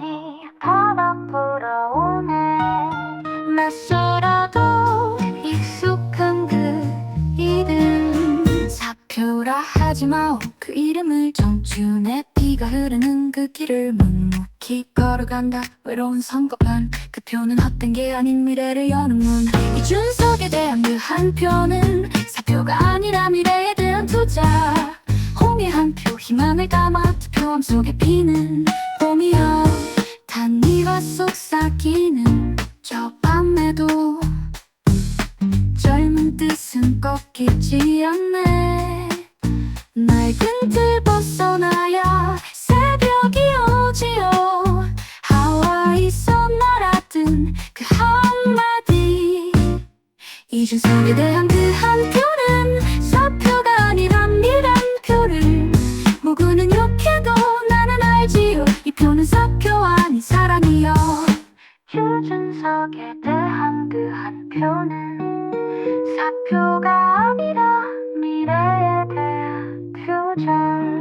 눈물이 바닥 불어오네 낯설어도 익숙한 그 이름. 사표라 하지마 그 이름을 청춘의 피가 흐르는 그 길을 묵묵히 걸어간다. 외로운 선거판. 그 표는 헛된 게 아닌 미래를 여는 문. 이준석에 대한 그 한 표는 사표가 아니라 미래에 대한 투자. 홍의 한 표 희망을 담아 투표함 속에 피는 봄이여 단위가 속삭이는 저 밤에도 젊은 뜻은 꺾이지 않네. 낡은 틀 벗어나야 새벽이 오지요. 하와이서 날아든 그 한마디. 이준석에 대한 그 한표 준석에 대한 그 한 표는 사표가 아니라 미래에 대한 표정.